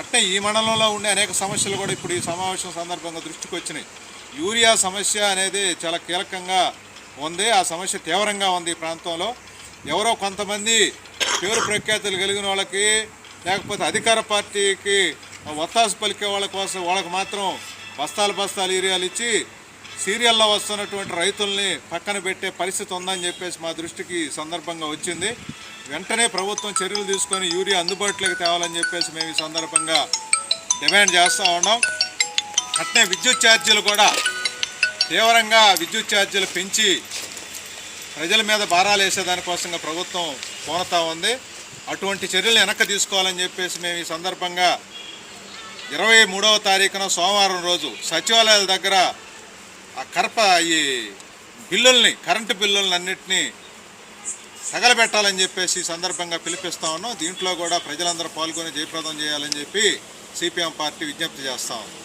అట్నే ఈ మండలంలో ఉండే అనేక సమస్యలు కూడా ఇప్పుడు ఈ సమావేశం సందర్భంగా దృష్టికి వచ్చినాయి. యూరియా సమస్య అనేది చాలా కీలకంగా ఉంది. ఆ సమస్య తీవ్రంగా ఉంది ఈ ప్రాంతంలో. ఎవరో కొంతమంది పేరు ప్రఖ్యాతులు కలిగిన వాళ్ళకి లేకపోతే అధికార పార్టీకి ఒత్తాసు పలికే వాళ్ళ కోసం వాళ్ళకి మాత్రం బస్తాలు బస్తాలు ఏరియాలు ఇచ్చి సీరియల్లో వస్తున్నటువంటి రైతుల్ని పక్కన పెట్టే పరిస్థితి ఉందని చెప్పేసి మా దృష్టికి సందర్భంగా వచ్చింది. వెంటనే ప్రభుత్వం చర్యలు తీసుకొని యూరియా అందుబాటులోకి తేవాలని చెప్పేసి మేము ఈ సందర్భంగా డిమాండ్ చేస్తూ ఉన్నాం. అట్నే విద్యుత్ ఛార్జీలు కూడా తీవ్రంగా విద్యుత్ ఛార్జీలు పెంచి ప్రజల మీద భారాలు వేసేదానికోసంగా ప్రభుత్వం పోనతా ఉంది. అటువంటి చర్యలు వెనక్కి తీసుకోవాలని చెప్పేసి మేము ఈ సందర్భంగా ఇరవై మూడవ తారీఖున సోమవారం రోజు సచివాలయాల దగ్గర ఆ కర్ప ఈ బిల్లుల్ని కరెంటు బిల్లుల్ని అన్నింటినీ తగలబెట్టాలని చెప్పేసి ఈ సందర్భంగా పిలిపిస్తా ఉన్నాం. దీంట్లో కూడా ప్రజలందరూ పాల్గొని జయప్రదం చేయాలని చెప్పి సిపిఎం పార్టీ విజ్ఞప్తి చేస్తా ఉంది.